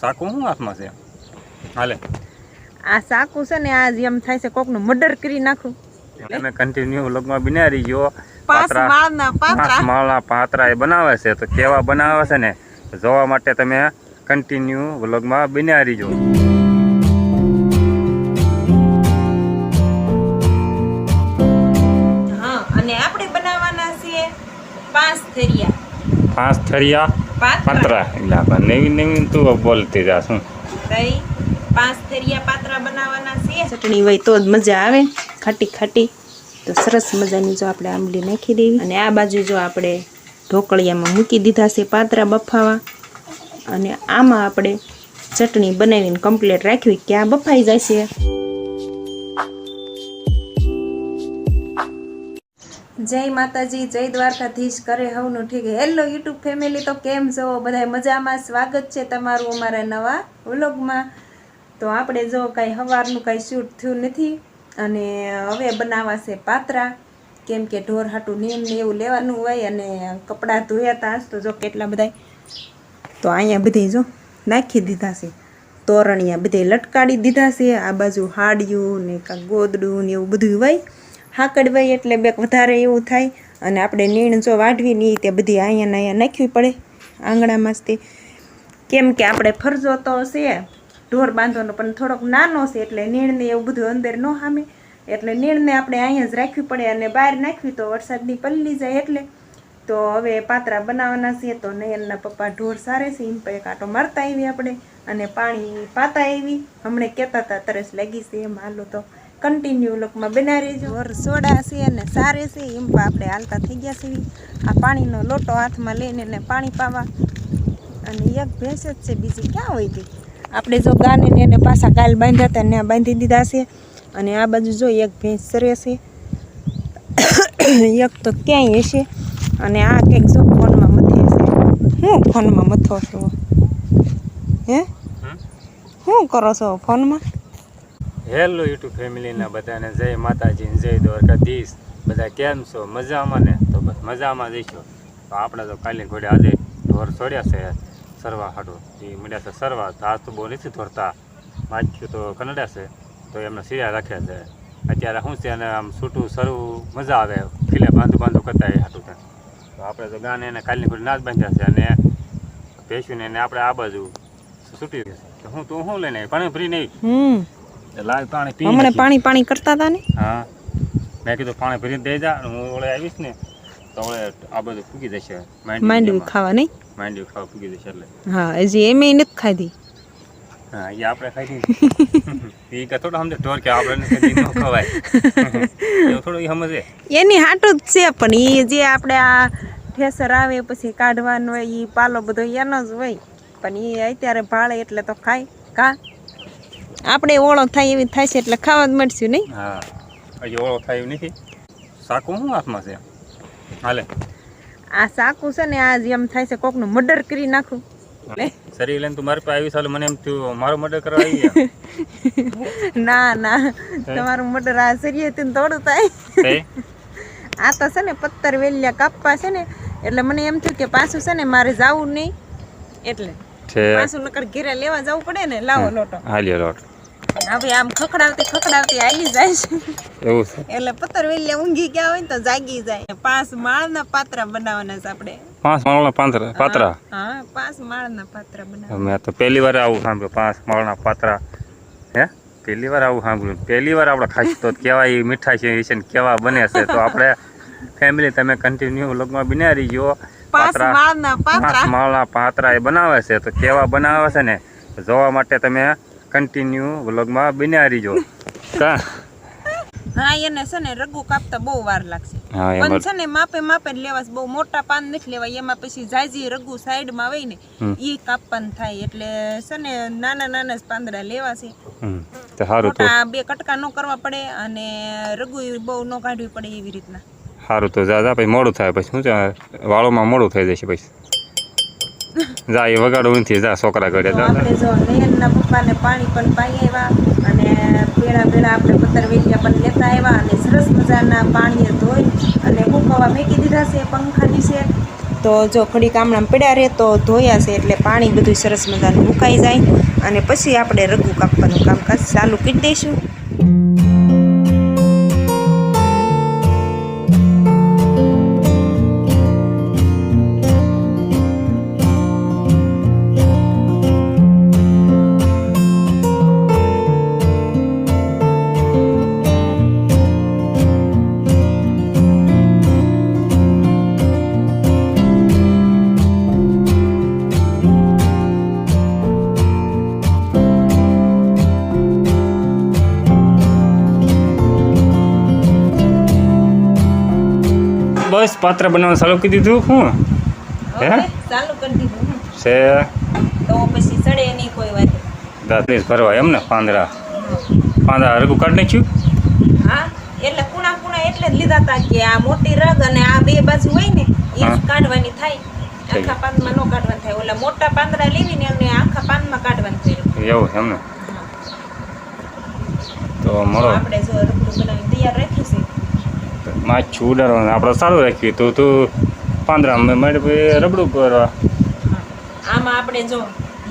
સાકું શું હાથમાં છે? હાલે. આ સાકું છે ને આ જેમ થાય છે કોકનું મર્ડર કરી નાખું. તમે કન્ટિન્યુ લગમાં બિનારી રહીજો પાંચ માળના પાત્રા. એ બનાવે છે. તો કેવા બનાવે છે ને? જોવા માટે તમે કન્ટિન્યુ વ્લોગમાં બિનારી જો. અને આપણે બનાવવાના છીએ પાંચ થરિયા. પાંચ થરિયા? પાત્રા. એટલે આપણે નવી નવી તું બોલતી જા શું? દહીં પાંચ થેરિયા પાત્રા બનાવવાના છે. ચટણી હોય તો જ મજા આવે. ખાટી ખાટી. તો સરસ મજાની જો આપણે આંબલી નાખી દેવી. અને આ બાજુ જો આપણે ઢોકળિયામાં મૂકી દીધા છે પાત્રા બફાવા. અને આમાં આપણે ચટણી બનાવીને કમ્પ્લીટ રાખવી કે આ બફાઈ જાય છે? જય માતાજી, જય દ્વારકાધીશ કરે હવનું ઠીક. હેલો યુટ્યુબ ફેમિલી તો કેમ છો? બધાય મજામાં? સ્વાગત છે તમારું અમારા નવા વ્લોગમાં. તો આપણે જો કાંઈ સવારનું કાંઈ શૂટ થયું નથી અને હવે બનાવાશે પાત્રા. કેમ કે ઢોર હાટું નીમ ને એવું લેવાનું હોય અને કપડાં ધોયા હતા તો જો કેટલા બધા તો અહીંયા બધી જો નાખી દીધા છે. તોરણિયા બધે લટકાડી દીધા છે. આ બાજુ હાડિયું ને કાંક ગોદડું ને એવું બધું હોય. હાકડ હોય એટલે બેક વધારે એવું થાય અને આપણે નીણ જો વાઢવી નહીં તે બધી અહીંયા અહીંયા નાખવી પડે આંગણામાં જ કેમ કે આપણે ફરજો તો છે, ઢોર બાંધવાનો પણ થોડોક નાનો છે એટલે નીણને એવું બધું અંદર ન સામે એટલે નીણને આપણે અહીંયા જ રાખવી પડે અને બહાર નાખવી તો વરસાદની પલ્લી જાય એટલે. તો હવે પાત્રા બનાવવાના છે તો નયનના પપ્પા ઢોર સારે છે, એમ એક આટો મારતા આવી આપણે અને પાણી પાતા આવી હમણાં કહેતા હતા તરસ લાગી છે એમ હાલો તો. કન્ટિન્યુ લોકમાં બના રહેજો. વર સોડા છે અને સારે છે એમ પણ આપણે હાલતા થઈ ગયા છીએ. આ પાણીનો લોટો હાથમાં લઈને એને પાણી પાવા. અને એક ભેંસ જ છે બીજી ક્યાં હોય હતી આપણે જો ગાને એને પાછા ગાલ બાંધ્યા હતા ને બાંધી દીધા છે. અને આ બાજુ જો એક ભેંસ સરે છે. એક તો ક્યાંય હશે. અને આ કંઈક જો ફોનમાં મથે છે. હું ફોનમાં મથો છો? હે? શું કરો છો ફોનમાં? હેલો યુટ્યુબ ફેમિલીના બધાને જય માતાજી ને જય દ્વારકાધીશ. બધા કેમ છો? મજામાં ને? તો બસ મજામાં જઈશું તો આપણે તો કાલે ઘોડે આજે ઢોર છોડ્યા છે સરવા હાટો. એ મળ્યા છે સરવા. તો આજ તો બહુ નથી ધોરતા. માખ્યું તો કનડ્યા છે. તો એમને સિરા રાખ્યા છે. અત્યારે શું છે અને આમ છૂટું સરવું મજા આવે. ખીલે બાંધું બાંધું કરતા એ હાટું ત્યાં. તો આપણે તો ગાને એને કાલની ઘોડે નાચ બાંધ્યા છે અને ભેંસ્યું ને એને આપણે આ બાજુ છૂટી છે. તો હું તું શું લઈને આવી? પાણી ફ્રી નહીં હમ. લાલ પાણી પી હમણાં પાણી પાણી કરતા હતા ને? હા. મેં કીધું પાણી ભરીને દઈ જા હું ઓળે આવીશ ને તો ઓળે આ બધું ફૂગી જશે. માંડવી ખાવા. નહીં? માંડવી ખાવા ફૂગી જશે એટલે. હા હજી એમે નથી ખાધી. હા એ આપણે ખાઈ દીધી એ કે થોડો સમજે ઢોર કે આપણે ન ખવાય. એવું થોડું એ સમજે. એની હાટું જ છે પણ એ જે આપણે આ ઠેસર આવે પછી કાઢવાનું હોય એ પાલો બધો એનો જ હોય. પણ એ અત્યારે ભાળે એટલે તો ખાય. કા? આપણે ઓળો થાય એવી થાય છે એટલે ખાવા જ મળશું નહીં? હા. હજી ઓળો થાય એવું નથી. સાકું શું હાથમાં છે? હાલે. આ સાકું છે ને આ જેમ થાય છે કોકનું મર્ડર કરી નાખું. શરીર લઈને તું મારી પાસે આવી સાલું મને એમ થયું મારો મર્ડર કરવા આવી ના ના. તમારું મર્ડર આ શરીર તું થોડું થાય. આ તો છે ને પત્તર વેલિયા કાપવા છે ને એટલે મને એમ થયું કે પાછું છે ને મારે જવું નહીં. એટલે પાછું નકર ઘેરે લેવા જવું પડે ને લાવો લોટો. હાલ્યો લોટ. હવે આમ ખખડાવતી ખખડાવતી આવી જાય છે. એવું છે? એટલે પત્તર વેલ્યા ઊંઘી ગયા હોય ને તો જાગી જાય. પાંચ માળના પાત્રા બનાવવાના છે આપણે. પાંચ માળના પાંતરા પાત્રા? હા પાંચ માળના પાત્રા બનાવવાના. મેં તો પહેલી વાર આવું સાંભળ્યું પાંચ માળના પાત્રા. હે? પહેલી વાર આવું સાંભળ્યું. પહેલી વાર આપણે ખાઈશું તો કેવા એ મીઠાઈ છે ને કેવા બને છે. તો આપણે ફેમિલી તમે કન્ટિન્યુ લોગમાં બિનારી પાંચ પાત્રા માળના પાંચ માળના પાત્રા એ બનાવે છે. તો કેવા બનાવે છે ને? જોવા માટે તમે કન્ટિન્યુ વ્લોગમાં બિના રહીજો. કા? હા એને છે ને રગુ કાપતા બહુ વાર લાગશે. પણ છે ને માપે માપે જ લેવાશે. બહુ મોટા પાન નથી લેવાય. એમાં પછી જાજી રગુ સાઈડમાં હોય ને એ ઈ કાપવાનું થાય. એટલે છે ને નાના નાના જ પાંદડા લેવા છે સારું તો મોટા બે કટકા ન કરવા પડે અને રગુ બહુ ન કાઢવી પડે એવી રીતના. સારું તો જા જા પછી મોડું થાય. પછી શું વાળોમાં મોડું થઈ જશે પછી. જા, એ વગાડવું નથી જા, છોકરા ઘરે જા. નયનના પાણી પણ પાઈ આવ્યા અને પેલા પેલા આપણે પત્તર વેલિયા પણ લેતા આવ્યા અને સરસ મજાના પાણીએ ધોઈ અને હુકવા મેકી દીધા છે પંખા નીચે તો જો ઘડી કામણામાં પડ્યા રહે તો ધોયા છે એટલે પાણી બધું સરસ મજાનું મુકાઈ જાય. અને પછી આપણે રઘુ કાપવાનું કામકાજ ચાલુ કરી દઈશું. પાત્ર બનાવવાનું ચાલુ કરી દીધું હું? હે? ચાલુ કરી દીધું છે? તો પછી સડે નહીં કોઈ વાત. દાંતરીસ ભરવા એમ ને પાંદડા. પાંદરા રગું કાઢી નાખ્યું? હા એટલે કુણા કુણા એટલે જ લીધા હતા કે આ મોટી રગ અને આ બે બાજુ હોય ને એ કાઢવાની થાય. આખા પાનમાં નો કાઢવાનું થાય. ઓલા મોટા પાંદડા લેવીને એમને આખા પાનમાં કાઢવાનું થાય. એવું એમ ને? તો મળો. આપણે જો રગડું બનાવી તૈયાર રાખ્યું છે. માછું ઉડાડવાનું આપણે સારું રાખ્યું તું તું પાંદડા મારે રબડું કરવા. આમાં આપણે જો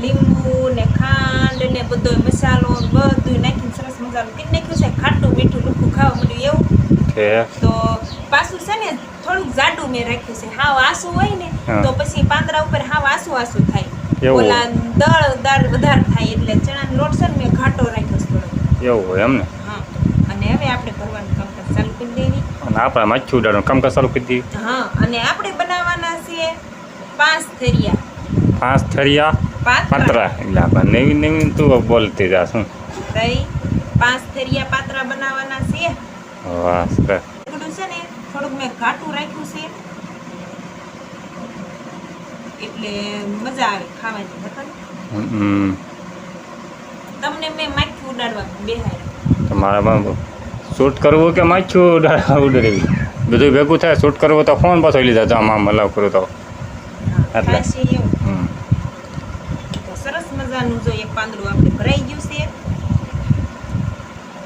લીંબુ ને ખાંડ ને બધો મસાલો બધું નાખીને સરસ મસાલો કરી નાખ્યું છે. ખાટું મીઠું લુખું ખાવા મળ્યું એવું. છે તો પાછું છે ને થોડુંક જાડું મેં રાખ્યું છે. હાવ આસુ હોય ને તો પછી પાંદડા ઉપર હાવ આસુ આસુ થાય. ઓલા દળ દાળ વધારે થાય એટલે ચણાનો લોટ છે ને મેં ઘાટો રાખ્યો છે થોડો એવું હોય એમ ને? અને હવે આપણે કરવાનું કામકાજ ચાલુ કરી દેવી. અને આપણે માછું ઉડાડવાનું કામકાજ ચાલુ કરી દીધું. હા અને આપણે બનાવવાના છે પાંચ થરિયા. પાંચ થરિયા પાત્રા પાત્રા. એટલે આપણે નવી નવી તું બોલતી જા શું? તઈ પાંચ થરિયા પાત્રા બનાવવાના છે વાહ સરસ. થોડું છે ને થોડુંક મેં ઘાટું રાખ્યું છે. એટલે મજા આવે ખાવાની બરાબર તમને મેં માખી ઉડાડવા બેહાડ્યા. તમારા શૂટ કરવું કે માછું ઉડાડ ઉડાડવી બધું ભેગું થાય શૂટ કરવું તો ફોન પાછો લીધા તો આમાં મલાવ કરું તો. એટલે. સરસ મજાનું જો એક પાંદડું આપણે ભરાઈ ગયું છે.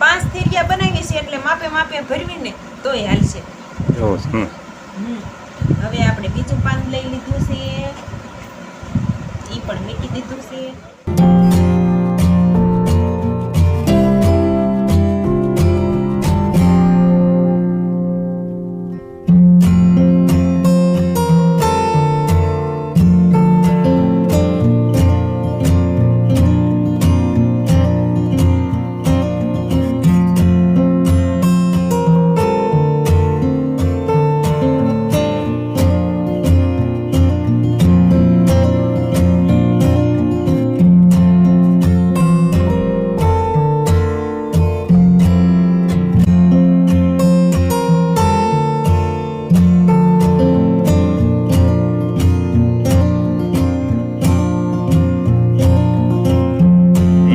પાંચ થેરિયા બનાવી છે એટલે માપે માપે ભરવીને તોય હાલશે. હવે આપણે બીજું પાન લઈ લીધું છે. એ પણ મૂકી દીધું છે.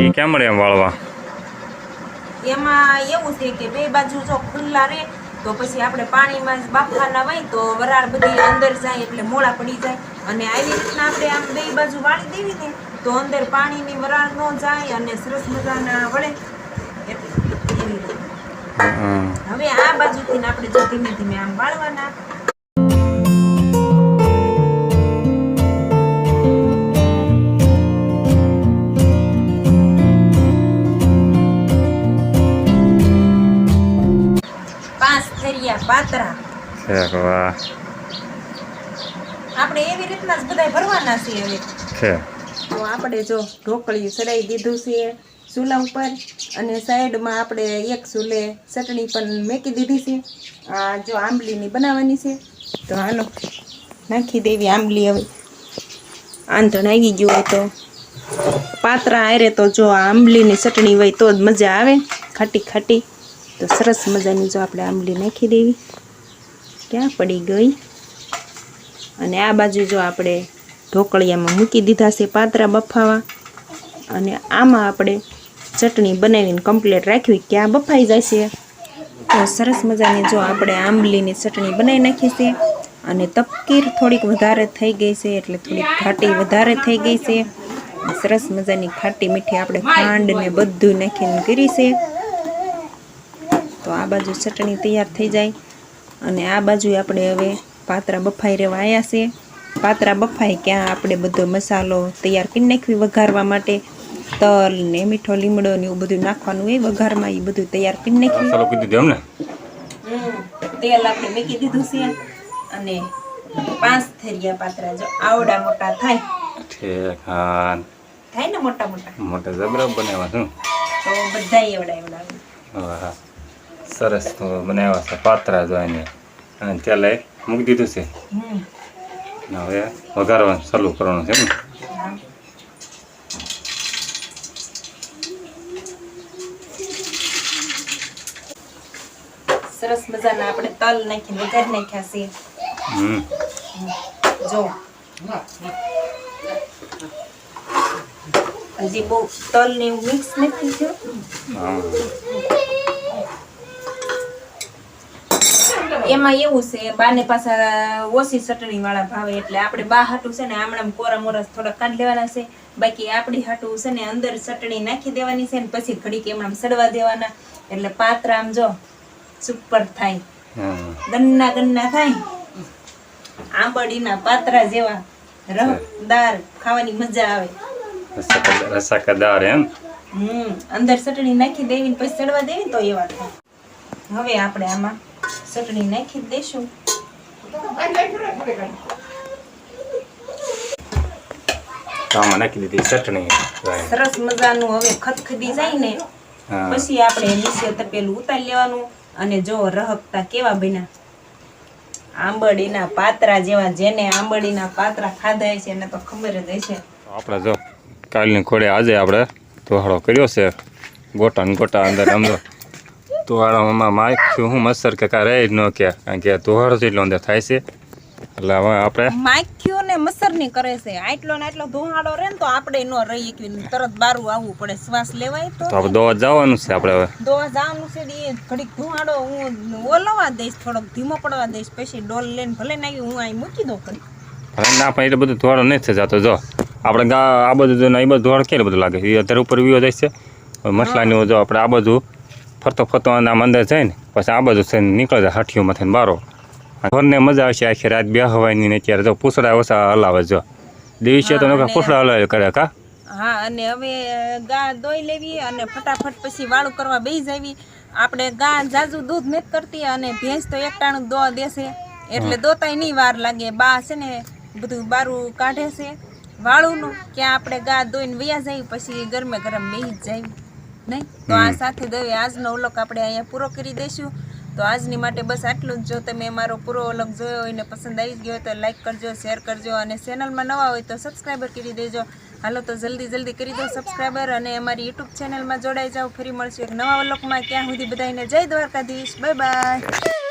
એ કેમ રે એમ વાળવા? એમાં એવું છે કે બે બાજુ જો ખુલ્લા રહે તો પછી આપણે પાણીમાં જ બાફવાના હોય તો વરાળ બધી અંદર જાય એટલે મોળા પડી જાય. અને આવી રીતના આપણે આમ બે બાજુ વાળી દેવી ને તો અંદર પાણીની વરાળ ન જાય અને સરસ મજાના વળે. હવે આ બાજુથી આપણે જો ધીમે ધીમે આમ વાળવાના. પાતરા. આપણે એવી રીતના જ બધાય ભરવાના છીએ હવે. છે તો આપણે જો ઢોકળિયું સડાઈ દીધું છે ચૂલા ઉપર અને સાઈડમાં આપણે એક ચૂલે ચટણી પણ મેકી દીધી છે. આ જો આંબલીની બનાવવાની છે. તો હાલો નાખી દેવી આંબલી હવે. આંધણ આવી ગયું હોય તો. પાત્રા આરે તો જો આંબલીની ચટણી હોય તો જ મજા આવે. ખાટી ખાટી. તો સરસ મજાની જો આપણે આંબલી નાખી દેવી. ક્યાં પડી ગઈ? અને આ બાજુ જો આપણે ઢોકળિયામાં મૂકી દીધા છે પાતરા બફાવા. અને આમાં આપણે ચટણી બનાવીને કમ્પ્લીટ રાખવી. કે આ બફાઈ જાય છે તો સરસ મજાની જો આપણે આંબલીની ચટણી બનાવી નાખી અને તપકીર થોડીક વધારે થઈ ગઈ છે, એટલે થોડીક ઘાટી વધારે થઈ ગઈ છે. સરસ મજાની ખાટી મીઠી આપણે ખાંડ ને બધું નાખીને કરી છે. તો આ બાજુ ચટણી તૈયાર થઈ જાય. અને આ બાજુ આપણે હવે પાત્રા બફાઈ રહેવા આવ્યા છે. પાતરા બફાઈ ક્યાં આપણે બધો મસાલો તૈયાર કરી નાખવી વઘારવા માટે. તલ ને મીઠો લીમડો ને એવું બધું નાખવાનું હોય વઘારમાં એ બધું તૈયાર કરી નાખવી એમને? તેલ આપણે મેકી દીધું છે. અને પાંચ થેરિયા પાતરા જો આવડા મોટા થાય. ઠીક હા થાય ને મોટા મોટા? મોટા જબરા બનાવવા શું તો બધા એવડા એવડા. આવે. સરસ તો બનાવ્યા છે પાત્રા જોઈને અને ત્યાં એ મૂકી દીધું છે. હવે વઘારવાનું ચાલુ કરવાનું છે સરસ મજાના આપણે તલ નાખીને વઘાર નાખ્યા છે. જો. હજી બહુ તલ ને એવું મિક્સ નથી થયું હા એમાં એવું છે બાને પાછા ઓછી ચટણી વાળા ભાવે એટલે આપણે બા હાટું છે ને આમણામ કોરા મોરસ થોડા કાઢ લેવાના છે. બાકી આપણી હાટું છે ને અંદર ચટણી નાખી દેવાની છે ને પછી ઘડીક એમણામ સડવા દેવાના. એટલે પાત્ર આમ જો સુપર થાય. ગન્ના ગન્ના થાય. આંબડીના પાત્રા જેવા રહદાર ખાવાની મજા આવે. રસાકદાર એમ? હમ અંદર ચટણી નાખી દેવી પછી સડવા દેવી તો એવા થાય. હવે આપણે આમાં ચટણી નાખી દઈશું આમાં નાખી દીધી ચટણી સરસ મજાનું હવે ખતખદી જાય ને પછી આપણે નીચે તપેલું ઉતારી લેવાનું અને જો રહકતા કેવા બન્યા. આંબડીના પાત્રા જેવા જેને આંબડીના પાત્રા ખાધા છે એને તો ખબર જ હશે. આપણે જો કાલની ખોડે આજે આપણે તોહાડો કર્યો છે. ગોટા ને ગોટા અંદર સમજો તોહાડોમાં માખ્યું હું મચ્છર કે કાં રહે જ ન કે કારણ કે તોહાડો જેટલો અંદર થાય છે. એટલે હવે આપણે માખ્યો ને મચ્છરની કરે છે. આટલો ને આટલો ધોવાડો રહે ને તો આપણે ન રહી કે તરત બારું આવવું પડે. શ્વાસ લેવાય તો તો દોવા જવાનું છે આપણે હવે. દોવા જવાનું છે એ ઘડીક ધોહાડો હું ઓલવા દઈશ થોડોક ધીમો પડવા દઈશ પછી ડોલ લઈને ભલે નાખી હું અહીં મૂકી દઉં ઘડીક. હવે ના પણ એટલે બધું ધોવાડો નથી થઈ જતો જો આપણે આ બધું એ બધું ધોવાડ કેટલું બધું લાગે? એ અત્યારે ઉપર વ્યૂ જાય છે. મસલાની જો આપણે આ બધું ફરતો ફરતો આમ અંદર જાય ને પછી આ બાજુ થઈને નીકળે જાય હાઠીઓમાં થઈને બારો. ઘરને મજા આવશે આખી રાત બે હવાની ને અત્યારે જો પૂસડા ઓછા હલાવે જો દિવસે તો નકા પૂસડા હલાવે કરે કા? હા અને હવે ગા દોઈ લેવી અને ફટાફટ પછી વાળું કરવા બેસી જાવી. આપણે ગા જાજુ દૂધ નથી કરતી અને ભેંસ તો એકટાણું દો દેશે. એટલે દોતાય નહીં વાર લાગે. બા છે ને બધું બારું કાઢે છે વાળુંનું. ક્યાં આપણે ગા દોઈને વયા જાય પછી ગરમે ગરમ બેસી જ જાય. નહીં? તો આ સાથે દવે આજનો ઓલોક આપણે અહીંયા પૂરો કરી દઈશું. તો આજની માટે બસ આટલું જ. જો તમે મારો પૂરો વ્લોગ જોયો હોય ને પસંદ આવી ગયો હોય તો લાઈક કરજો શેર કરજો અને ચેનલમાં નવા હોય તો સબસ્ક્રાઈબર કરી દેજો. હાલો તો જલ્દી જલ્દી કરી દો સબસ્ક્રાઈબર અને અમારી યુટ્યુબ ચેનલમાં જોડાઈ જાઓ. ફરી મળશું એક નવા વ્લોગમાં. ક્યાં સુધી બધાને જય દ્વારકાધીશ. Bye bye.